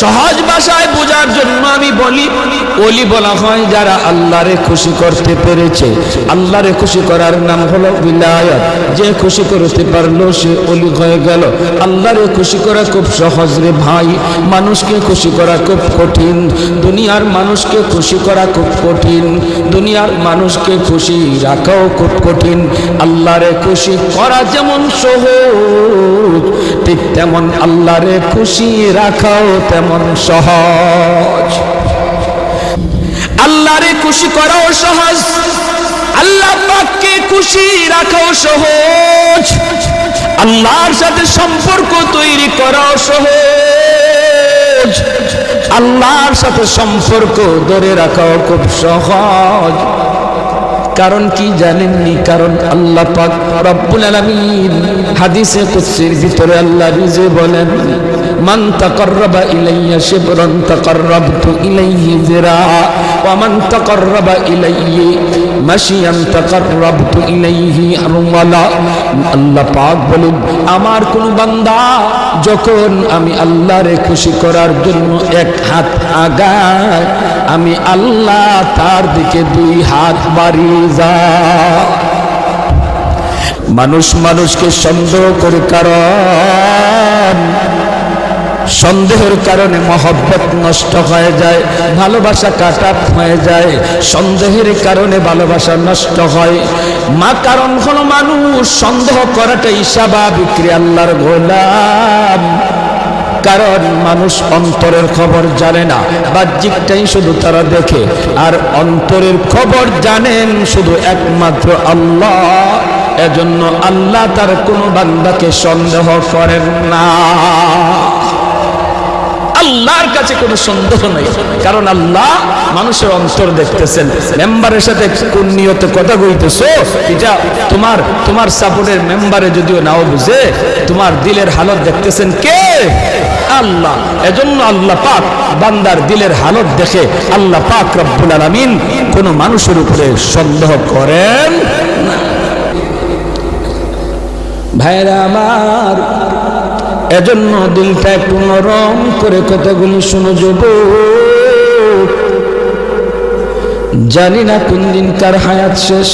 সহজ ভাষায় বোঝার জন্য আমি বলি অলি বলা হয় যারা আল্লাহরে খুশি করতে পেরেছে। আল্লাহরে খুশি করার নাম হলো বিলায়ত। যে খুশি করতে পারল, সে অলি হয়ে গেল। আল্লাহরে খুশি করা খুব সহজ রে ভাই। মানুষকে খুশি করা খুব কঠিন। দুনিয়ার মানুষকে খুশি করা খুব কঠিন। দুনিয়ার মানুষকে খুশি রাখাও খুব কঠিন। আল্লাহরে খুশি করা যেমন সহজ, ঠিক তেমন আল্লাহরে খুশি রাখাও তেমন সহজ। আল্লাহরে খুশি করাও সহজ, আল্লাহ পাককে খুশি রাখাও সহজ, আল্লাহর সাথে সম্পর্ক তৈরি করাও সহজ, আল্লাহর সাথে সম্পর্ক ধরে রাখাও খুব সহজ। কারণ কি জানেননি? কারণ আল্লাহ পাক রব্বুল আলামিন হাদিসে কুদসির ভিতরে আল্লাহ নিজে বলেন মান তাকাররাবা ইলাইয়া শিবরান তাকাররাবতু ইলাইহি যিরা, ওয়া মান তাকাররাবা ইলাইহি মাশিয়ান তাকাররাবতু ইলাইহি আল্লাহ পাক বলেন, আমার কোন বান্দা যখন আমি আল্লাহরে খুশি করার জন্য এক হাত আগায়, আমি আল্লাহ তার দিকে দুই হাত বাড়িয়ে যা মানুষ মানুষকে সন্দেহ করে কারণ সন্দেহের কারণে মহব্বত নষ্ট হয়ে যায়, ভালোবাসা কাটা হয়ে যায়, সন্দেহের কারণে ভালোবাসা নষ্ট হয়। মা কারণ হলো মানুষ, সন্দেহ করাটাই স্বাভাবিক রে আল্লাহর গোলাম। কারণ মানুষ অন্তরের খবর জানে না বাহ্যিকটাই শুধু তারা দেখে, আর অন্তরের খবর জানেন শুধু একমাত্র আল্লাহ। এজন্য আল্লাহ তার কোনো বান্দাকে সন্দেহ করেন না। আল্লাহর কাছে কোনো সন্দেহ নেই। কারণ আল্লাহ মানুষের অন্তর দেখতেছেন। মেম্বারের সাথে কোন নিয়তে কথা কইতেছো? এটা তোমার তোমার সাপোর্টের মেম্বারে যদিও নাও বুঝে, তোমার দিলের হালত দেখতেছেন কে? আল্লাহ। এজন্য আল্লাহ পাক বান্দার দিলের হালত দেখে আল্লাহ পাক রব্বুল আলামিন কোন মানুষের উপরে সন্দেহ করেন ভাইরা আমার এজন্য দিলটা একটু নরম করে কথাগুলি শুনে যাব। জানি না কোন দিন কার হায়াত শেষ।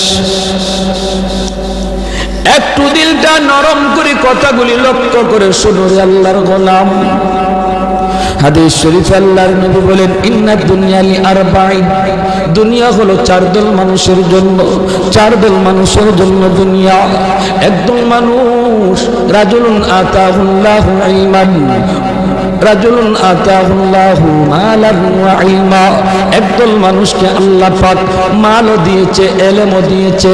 একটু দিলটা নরম করে কথাগুলি লক্ষ্য করে শুনো রে আল্লাহর গোলাম। হাদিস শরীফ আল্লাহর নবী বলেন, ইন্না দুনিয়ালি আরবাইন দুনিয়া হলো চার দল মানুষের জন্য, চার দল মানুষের জন্য দুনিয়া। একদল মানুষ, রাজুলুন আতাহুল্লাহু ইলমান রাজুলুন একদল মানুষকে আল্লাহ পাক মালও দিয়েছে, এলেমও দিয়েছে,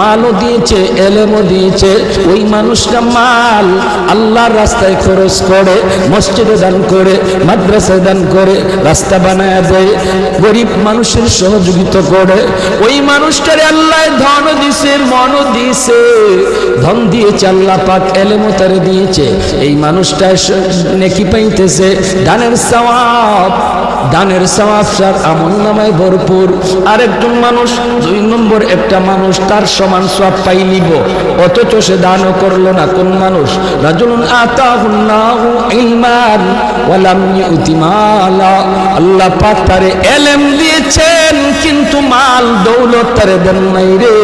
মালও দিয়েছে, এলেমও দিয়েছে। ওই মাল আল্লাহর রাস্তায় খরচ করে, মসজিদে দান করে, মাদ্রাসায় দান করে, রাস্তা বানায় দেয়, গরিব মানুষের সহযোগিতা করে। ওই মানুষটারে আল্লাহ ধন দিছে মন দিছে, ধন দিয়েছে আল্লাহ পাক, এলেমও দিয়েছে। এই মানুষটা নেকি পাইতেছে দানের সওয়াব দানের সওয়াব সার আমল নামায় ভরপুর। আরেকজন মানুষ, দুই নম্বর একটা মানুষ, তার সমান সব পাই নিব। অথচ সে দানও করল না। কোন মানুষ? রাজুলুন আতাহুল্লাহু ইলমান ওয়ালাম ইউতি মালা। আল্লাহ পাক তারে এলেম দিয়েছেন, কিন্তু মাল দৌলত তারে দেন নাই রে।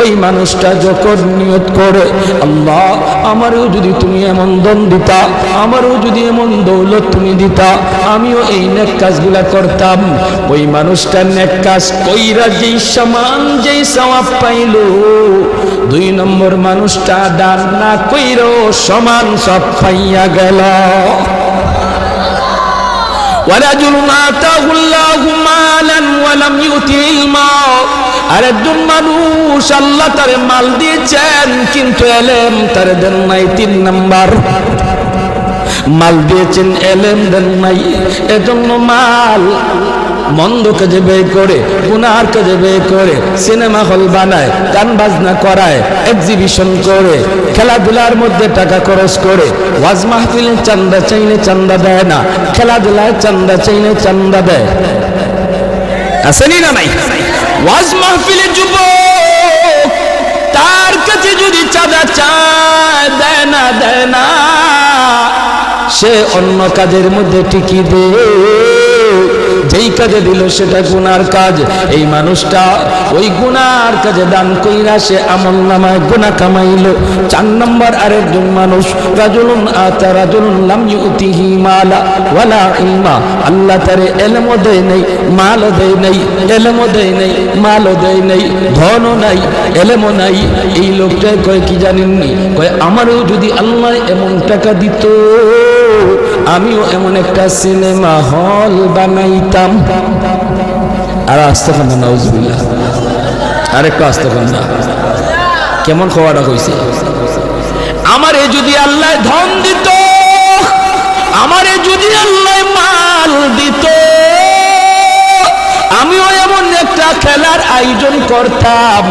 ওই মানুষটা যখন নিয়ত করে আল্লাহ আমারও যদি তুমি এমন দন দিতা আমারও যদি এমন দৌলত তুমি দিতা আমিও এই নেক কাজগুলা করতাম ওই মানুষটা নেক কাজ কইরা যেই সমান যেই সওয়াব পাইল দুই নম্বর মানুষটা দান না কইরো সমান সব পাইয়া গেল ورجل آتاه الله مالا ولم يؤته علما আর একজন মানুষ, আল্লাহ তারে মাল দিয়েছেন, কিন্তু এলেম তারে দেন নাই তিন নাম্বার। মাল দিয়েছেন, এলেম দেন নাই, এজন্য মাল মন্দ কাজে ব্যয় করে, গুনার কাজে ব্যয় করে, সিনেমা হল বানায়, গান বাজনা করায় এক্সিবিশন করে, খেলাধুলার মধ্যে টাকা খরচ করে, ওয়াজ মাহফিলে চান্দা চাইলে চান্দা দেয় না, খেলাধুলায় চান্দা চাইলে চান্দা দেয়। আসেনি না নাই? ওয়াজ মাহফিলে যুবক, তার কাছে যদি চাঁদা চায়, দেয় না দেয় না, সে অন্য কাজের মধ্যে টিকি দে যেই কাজে দিল সেটা গুনার কাজ। এই মানুষটা ওই গুনার কাজে দান কইরা সে আমল নামায় গুনা কামাইল। চার নম্বর আরেকজন মানুষ, রাজুলুন আতা, রাজুলুন লাম ইউতিহি মালা, ওয়ালা ইলমা। আল্লাহ তারে এলমও দেয় নেই মালও দেয় নেই এলমও দেয় নেই মালও দেয় নেই ধনও নাই এলেমও নাই। এই লোকটাই কয় কি জানেননি? কয়, আমারও যদি আল্লাহ এমন টাকা দিত আমিও এমন একটা সিনেমা হল বানাইতাম। আর আসতে পারেন নাউজুবিল্লাহ। আর একটু না কেমন খাওয়াটা হয়েছে আমারে যদি আল্লাহ ধন দিত, আমারে যদি আল্লাহ মাল দিত, আমিও এমন একটা খেলার আয়োজন করতাম,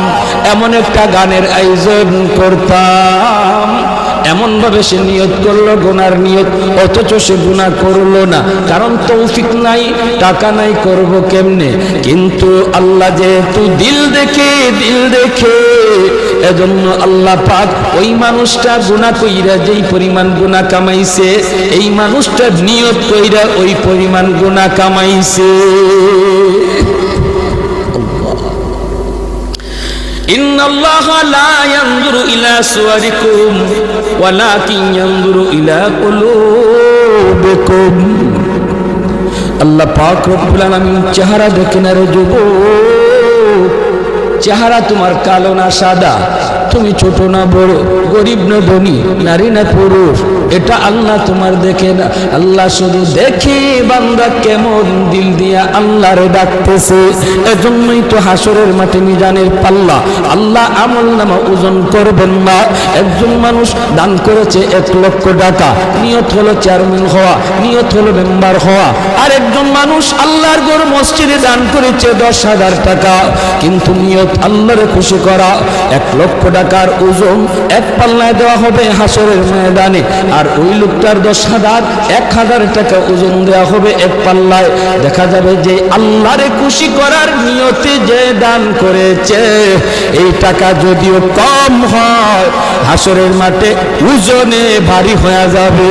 এমন একটা গানের আয়োজন করতাম। এমন ভাবে সে নিয়ত করল, গুনার নিয়ত, অথচ সে গুণা করল না। কারণ তৌফিক নাই, টাকা নাই, করব কেমনে? কিন্তু আল্লাহ যেহেতু দিল দেখে দিল দেখে, এজন্য আল্লাহ পাক ওই মানুষটা গুনাহ কইরা যেই পরিমাণ গুনাহ কামাইছে, এই মানুষটার নিয়ত কইরা ওই পরিমাণ গুনাহ কামাইছে। إن الله لا ينظر إلى صوركم ولكن ينظر إلى قلوبكم আল্লাহ পাক রব্বুল আলামিন চেহারা দেখেন রে যুবক চেহারা তোমার কালো না সাদা তুমি ছোট না বড়, গরিব না ধনী, নারী না পুরুষ, এটা আল্লাহ তোমার দেখে না। আল্লাহ শুধু দেখে বান্দা কেমন দিল দিয়া আল্লাহরে ডাকতেছে। এজন্যই তো হাসরের মাঠে মিজানের পাল্লা। আল্লাহ আমল নামা ওজন করবেন না। একজন মানুষ দান করেছে এক লক্ষ টাকা, নিয়ত হলো চেয়ারম্যান হওয়া, নিয়ত হলো মেম্বার হওয়া। আর একজন মানুষ আল্লাহর গড় মসজিদে দান করেছে দশ হাজার টাকা, কিন্তু নিয়ত আল্লাহরে খুশি করা, এক লক্ষ টাকার ওজন এক পাল্লায় দেওয়া হবে হাসরের ময়দানে, আর ওই লোকটার দশ হাজার, এক হাজার টাকা ওজন দেওয়া হবে এক পাল্লায়। দেখা যাবে যে আল্লাহরে খুশি করার নিয়তে যে দান করেছে, এই টাকা যদিও কম হয়, হাসরের মাঠে ওজনে ভারী হয়ে যাবে।